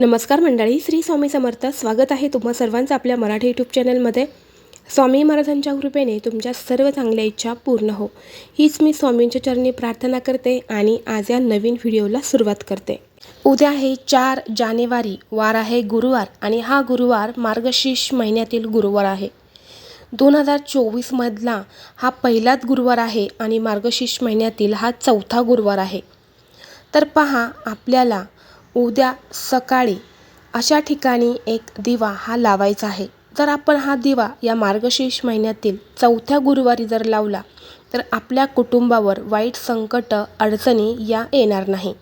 नमस्कार मंडळी श्री स्वामी समर्थ. स्वागत आहे तुम्हा सर्वांचं आपल्या मराठी यूट्यूब चॅनलमध्ये. स्वामी महाराजांच्या कृपेने तुमच्या सर्व चांगल्या इच्छा पूर्ण हो. हीच मी स्वामींच्या चरणी प्रार्थना करते आणि आज या नवीन व्हिडिओला सुरुवात करते. उद्या आहे चार जानेवारी वार आहे गुरुवार आणि हा गुरुवार मार्गशीर्ष महिन्यातील गुरुवार आहे. दोन हजार चोवीसमधला हा पहिलाच गुरुवार आहे आणि मार्गशीर्ष महिन्यातील हा चौथा गुरुवार आहे. तर पहा आपल्याला उद्या सकाळी अशा ठिकाणी एक दिवा हा लावायचा आहे. जर आपण हा दिवा या मार्गशीर्ष महिन्यातील चौथ्या गुरुवारी जर लावला तर आपल्या कुटुंबावर वाईट संकट अडचणी या येणार नाही.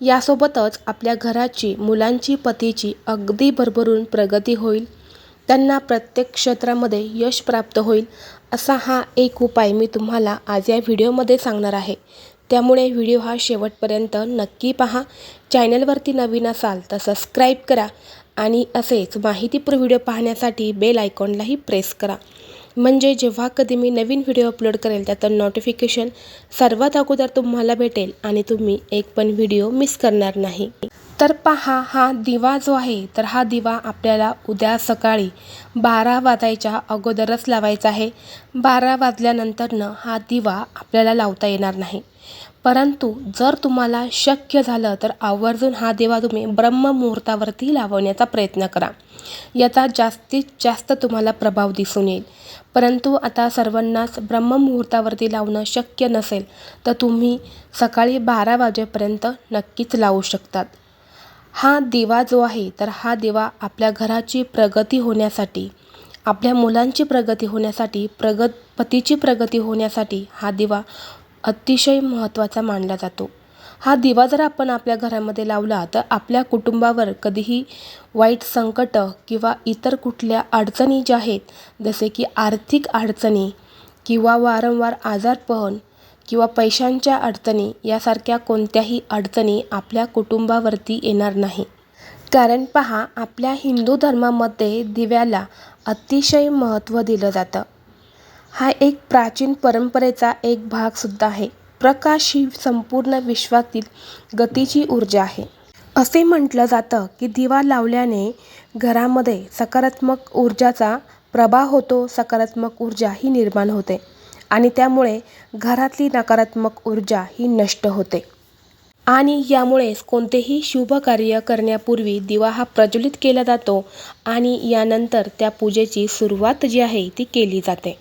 यासोबतच आपल्या घराची मुलांची पतीची अगदी भरभरून प्रगती होईल. त्यांना प्रत्येक क्षेत्रामध्ये यश प्राप्त होईल असा हा एक उपाय मी तुम्हाला आज या व्हिडिओमध्ये सांगणार आहे. त्यामुळे व्हिडिओ हा शेवटपर्यंत नक्की पहा. चॅनलवरती नवीन असाल तर सबस्क्राईब करा आणि असेच माहितीपूर व्हिडिओ पाहण्यासाठी बेल आयकॉनलाही प्रेस करा. म्हणजे जेव्हा कधी मी नवीन व्हिडिओ अपलोड करेल त्याचं नोटिफिकेशन सर्वात अगोदर तुम्हाला भेटेल आणि तुम्ही एक पण व्हिडिओ मिस करणार नाही. तर पहा हा दिवा जो आहे तर हा दिवा आपल्याला उद्या सकाळी बारा वाजायच्या अगोदरच लावायचा आहे. बारा वाजल्यानंतरनं हा दिवा आपल्याला लावता येणार नाही. परंतु जर तुम्हाला शक्य झालं तर आवर्जून हा दिवा तुम्ही ब्रह्ममुहूर्तावरती लावण्याचा प्रयत्न करा. याचा जास्तीत जास्त तुम्हाला प्रभाव दिसून येईल. परंतु आता सर्वांनाच ब्रह्ममुहूर्तावरती लावणं शक्य नसेल तर तुम्ही सकाळी बारा वाजेपर्यंत नक्कीच लावू शकतात. हा दिवा जो आहे तर हा दिवा आपल्या घराची प्रगती होण्यासाठी आपल्या मुलांची प्रगती होण्यासाठी प्रगत पतीची प्रगती होण्यासाठी हा दिवा अतिशय महत्त्वाचा मानला जातो. हा दिवा जर आपण आपल्या घरामध्ये लावला तर आपल्या कुटुंबावर कधीही वाईट संकट किंवा इतर कुठल्या अडचणी ज्या आहेत जसे की आर्थिक अडचणी किंवा वारंवार आजारपण किंवा पैशांच्या अडचणी यासारख्या कोणत्याही अडचणी आपल्या कुटुंबावरती येणार नाही. कारण पहा आपल्या हिंदू धर्मामध्ये दिव्याला अतिशय महत्त्व दिलं जातं. हा एक प्राचीन परंपरेचा एक भागसुद्धा आहे. प्रकाश ही संपूर्ण विश्वातील गतीची ऊर्जा आहे. असे म्हटलं जातं की दिवा लावल्याने घरामध्ये सकारात्मक ऊर्जाचा प्रभाव होतो सकारात्मक ऊर्जा ही निर्माण होते आणि त्यामुळे घरातली नकारात्मक ऊर्जा ही नष्ट होते. आणि यामुळेच कोणतेही शुभ कार्य करण्यापूर्वी दिवा हा प्रज्वलित केला जातो आणि यानंतर त्या पूजेची सुरुवात जी आहे ती केली जाते.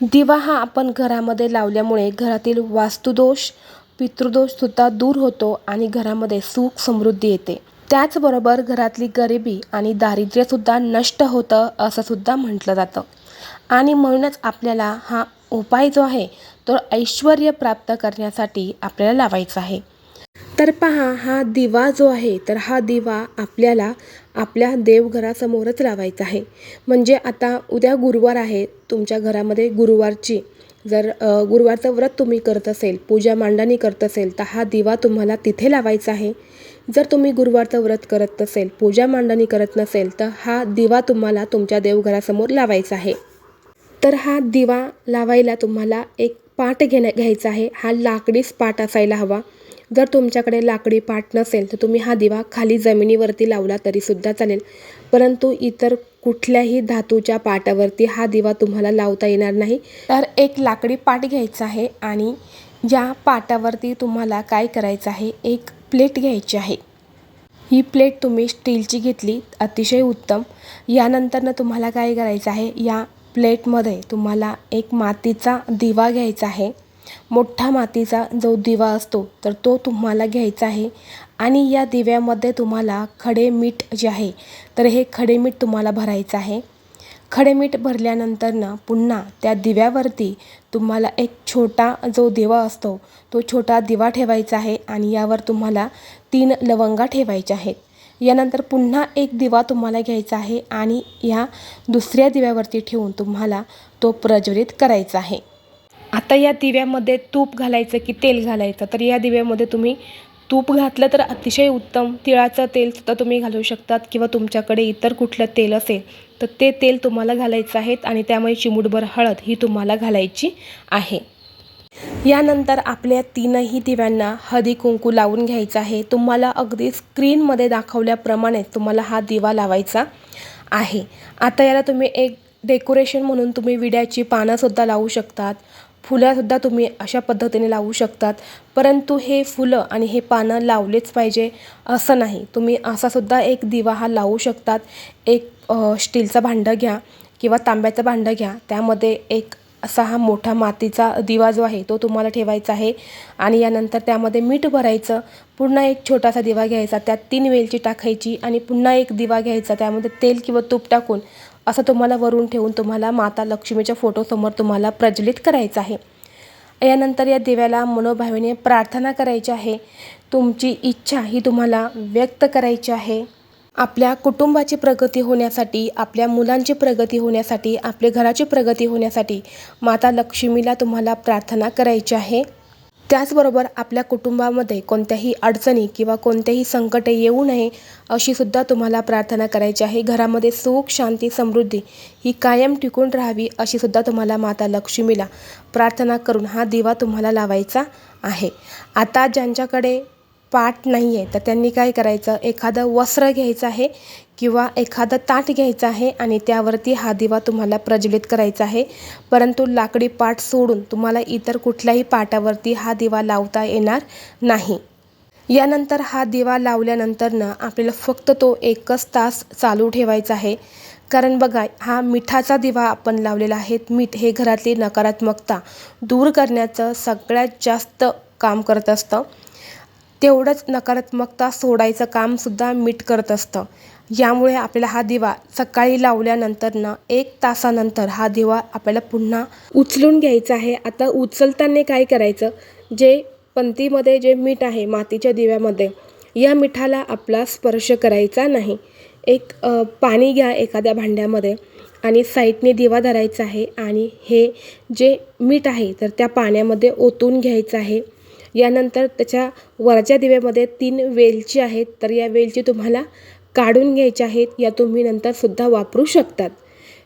दिवा हा आपण घरामध्ये लावल्यामुळे घरातील वास्तुदोष पितृदोषसुद्धा दूर होतो आणि घरामध्ये सुख समृद्धी येते. त्याचबरोबर घरातली गरिबी आणि दारिद्र्यसुद्धा नष्ट होतं असंसुद्धा म्हटलं जातं. आणि म्हणूनच आपल्याला हा उपाय जो आहे तो ऐश्वर प्राप्त करण्यासाठी आपल्याला लावायचा आहे. तर पहा हा दिवा जो आहे तर हा दिवा आपल्याला आपल्या देवघरासमोरच लावायचा आहे. म्हणजे आता उद्या गुरुवार आहे तुमच्या घरामध्ये गुरुवारची. जर गुरुवारचं व्रत तुम्ही करत असेल पूजा मांडणी करत असेल तर हा दिवा तुम्हाला तिथे लावायचा आहे. जर तुम्ही गुरुवारचं व्रत करत नसेल पूजा मांडणी करत नसेल तर हा दिवा तुम्हाला तुमच्या देवघरासमोर लावायचा आहे. तर हा दिवा लावायला तुम्हाला एक पाट घेण्या घ्यायचा आहे. हा लाकडीच पाट असायला हवा. जर तुमच्याकडे लाकडी पाट नसेल तर तुम्ही हा दिवा खाली जमिनीवरती लावला तरीसुद्धा चालेल. परंतु इतर कुठल्याही धातूच्या पाटावरती हा दिवा तुम्हाला लावता येणार नाही. तर एक लाकडी पाट घ्यायचा आहे आणि या पाटावरती तुम्हाला काय करायचं आहे एक प्लेट घ्यायची आहे. ही प्लेट तुम्ही स्टीलची घेतली अतिशय उत्तम. यानंतरनं तुम्हाला काय करायचं आहे या प्लेटमध्ये तुम्हाला एक मातीचा दिवा घ्यायचा आहे. मोठा मातीचा जो दिवा असतो तर तो तुम्हाला घ्यायचा आहे. आणि या दिव्यामध्ये तुम्हाला खडे मीठ जे आहे तर हे खडे मीठ तुम्हाला भरायचं आहे. खडे मीठ भरल्यानंतरनं पुन्हा त्या दिव्यावरती तुम्हाला एक छोटा जो दिवा असतो तो छोटा दिवा ठेवायचा आहे आणि यावर तुम्हाला तीन लवंगा ठेवायच्या आहेत. यानंतर पुन्हा एक दिवा तुम्हाला घ्यायचा आहे आणि ह्या दुसऱ्या दिव्यावरती ठेवून तुम्हाला तो प्रज्वलित करायचा आहे. आता या दिव्यामध्ये तूप घालायचं की तेल घालायचं? तर या दिव्यामध्ये तुम्ही तूप घातलं तर अतिशय उत्तम. तिळाचं तेलसुद्धा तुम्ही घालू शकतात किंवा तुमच्याकडे इतर कुठलं तेल असेल तर ते तेल तुम्हाला घालायचं आहे आणि त्यामुळे चिमूटभर हळद ही तुम्हाला घालायची आहे. यानंतर आपल्या तीनही दिव्यांना हळदी कुंकू लावून घ्यायचं आहे. तुम्हाला अगदी स्क्रीनमध्ये दाखवल्याप्रमाणे तुम्हाला हा दिवा लावायचा आहे. आता याला तुम्ही एक डेकोरेशन म्हणून तुम्ही विड्याची पानंसुद्धा लावू शकतात. फुलंसुद्धा तुम्ही अशा पद्धतीने लावू शकतात. परंतु हे फुलं आणि हे पानं लावलेच पाहिजे असं नाही. तुम्ही असासुद्धा एक दिवा हा लावू शकतात. एक स्टीलचं भांडं घ्या किंवा तांब्याचं भांडं घ्या. त्यामध्ये एक असा हा मोठा मातीचा दिवा जो आहे तो तुम्हाला ठेवायचा आहे आणि यानंतर त्यामध्ये मीठ भरायचं. पुन्हा एक छोटासा दिवा घ्यायचा. त्यात तीन वेलची टाकायची आणि पुन्हा एक दिवा घ्यायचा. त्यामध्ये तेल किंवा तूप टाकून असं तुम्हाला वरून ठेवून तुम्हाला माता लक्ष्मीच्या फोटोसमोर तुम्हाला प्रज्वलित करायचं आहे. यानंतर या दिव्याला मनोभावेने प्रार्थना करायची आहे. तुमची इच्छा ही तुम्हाला व्यक्त करायची आहे. आपल्या कुटुंबाची प्रगती होण्यासाठी आपल्या मुलांची प्रगती होण्यासाठी आपल्या घराची प्रगती होण्यासाठी माता लक्ष्मीला तुम्हाला प्रार्थना करायची आहे. त्याचबरोबर आपल्या कुटुंबामध्ये कोणत्याही अडचणी किंवा कोणतेही संकटे येऊ नये अशीसुद्धा तुम्हाला प्रार्थना करायची आहे. घरामध्ये सुख शांती समृद्धी ही कायम टिकून राहावी अशीसुद्धा तुम्हाला माता लक्ष्मीला प्रार्थना करून हा दिवा तुम्हाला लावायचा आहे. आता ज्यांच्याकडे पाट नाही आहे तर त्यांनी काय करायचं? एखादं वस्त्र घ्यायचं आहे किंवा एखादं ताट घ्यायचं आहे आणि त्यावरती हा दिवा तुम्हाला प्रज्वलित करायचा आहे. परंतु लाकडी पाट सोडून तुम्हाला इतर कुठल्याही पाटावरती हा दिवा लावता येणार नाही. यानंतर हा दिवा लावल्यानंतरनं आपल्याला फक्त तो एकच तास चालू ठेवायचा आहे. कारण बघा हा मिठाचा दिवा आपण लावलेला आहे. मीठ हे घरातली नकारात्मकता दूर करण्याचं सगळ्यात जास्त काम करत असतं. तेवढंच नकारात्मकता सोडायचं कामसुद्धा मीठ करत असतं. यामुळे आपल्याला हा दिवा सकाळी लावल्यानंतरनं एक तासानंतर हा दिवा आपल्याला पुन्हा उचलून घ्यायचा आहे. आता उचलताना काय करायचं? जे पंतीमध्ये जे मीठ आहे मातीच्या दिव्यामध्ये या मिठाला आपला स्पर्श करायचा नाही. एक पाणी घ्या एखाद्या भांड्यामध्ये आणि साईडने दिवा धरायचा आहे आणि हे जे मीठ आहे तर त्या पाण्यामध्ये ओतून घ्यायचं आहे. यानंतर त्याच्या वरच्या दिव्यामध्ये तीन वेलची आहेत. तर या वेलची तुम्हाला काढून घ्यायच्या आहेत. या तुम्ही नंतरसुद्धा वापरू शकतात.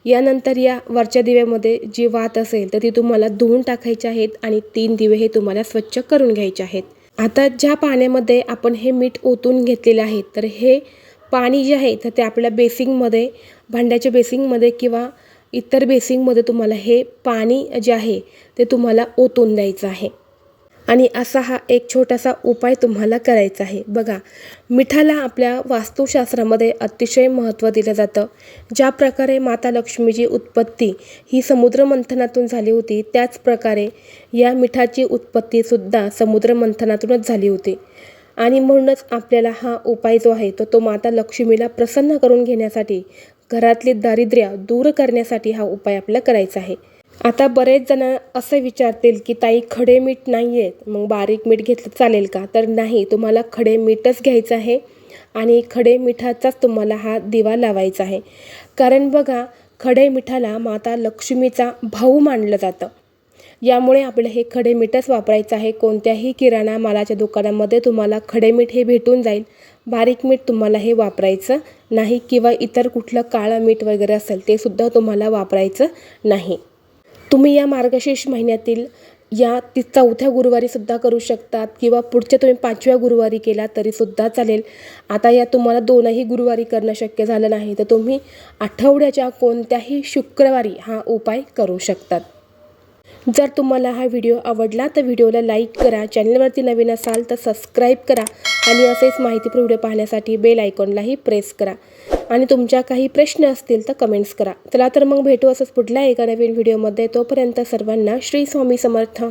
यानंतर या वरच्या दिव्यामध्ये जी वात असेल तर ती तुम्हाला धुवून टाकायची आहेत आणि तीन दिवे हे तुम्हाला स्वच्छ करून घ्यायचे आहेत. आता ज्या पाण्यामध्ये आपण हे मीठ ओतून घेतलेले आहे तर हे पाणी जे आहे तर ते आपल्या बेसिंगमध्ये भांड्याच्या बेसिंगमध्ये किंवा इतर बेसिंगमध्ये तुम्हाला हे पाणी जे आहे ते तुम्हाला ओतून द्यायचं आहे. आणि असा हा एक छोटासा उपाय तुम्हाला करायचा आहे. बघा मिठाला आपल्या वास्तुशास्त्रामध्ये अतिशय महत्त्व दिलं जातं. ज्या प्रकारे माता लक्ष्मीची उत्पत्ती ही समुद्रमंथनातून झाली होती त्याच प्रकारे या मिठाची उत्पत्तीसुद्धा समुद्रमंथनातूनच झाली होती. आणि म्हणूनच आपल्याला हा उपाय जो आहे तो तो माता लक्ष्मीला प्रसन्न करून घेण्यासाठी घरातली दारिद्र्य दूर करण्यासाठी हा उपाय आपल्याला करायचा आहे. आता बरेच जण असे विचारतील की ताई खडे मीठ नाही आहेत मग बारीक मीठ घेतलं चालेल का? तर नाही तुम्हाला खडे मीठच घ्यायचं आहे आणि खडे मिठाचाच तुम्हाला हा दिवा लावायचा आहे. कारण बघा खडे मिठाला माता लक्ष्मीचा भाऊ मानलं जातं. यामुळे आपलं हे खडे मीठच वापरायचं आहे. कोणत्याही किराणा मालाच्या दुकानामध्ये तुम्हाला खडे मीठ हे भेटून जाईल. बारीक मीठ तुम्हाला हे वापरायचं नाही किंवा इतर कुठलं काळं मीठ वगैरे असेल ते सुद्धा तुम्हाला वापरायचं नाही. तुम्ही या मार्गशीर्ष महिन्यातील या ती चौथ्या गुरुवारीसुद्धा करू शकतात किंवा पुढच्या तुम्ही पाचव्या गुरुवारी केला तरीसुद्धा चालेल. आता या तुम्हाला दोनही गुरुवारी करणं शक्य झालं नाही तर तुम्ही आठवड्याच्या कोणत्याही शुक्रवारी हा उपाय करू शकतात. जर तुम्हाला हा व्हिडिओ आवडला तर व्हिडिओला लाईक करा चॅनलवरती नवीन असाल तर सबस्क्राईब करा आणि असेच माहितीपूर्ण व्हिडिओ पाहण्यासाठी बेल आयकॉनलाही प्रेस करा. आणि तुमच्या काही प्रश्न असतील तर कमेंट्स करा. चला तर मग भेटू असंच पुढल्या एका नवीन व्हिडिओमध्ये तोपर्यंत सर्वांना श्री स्वामी समर्थ.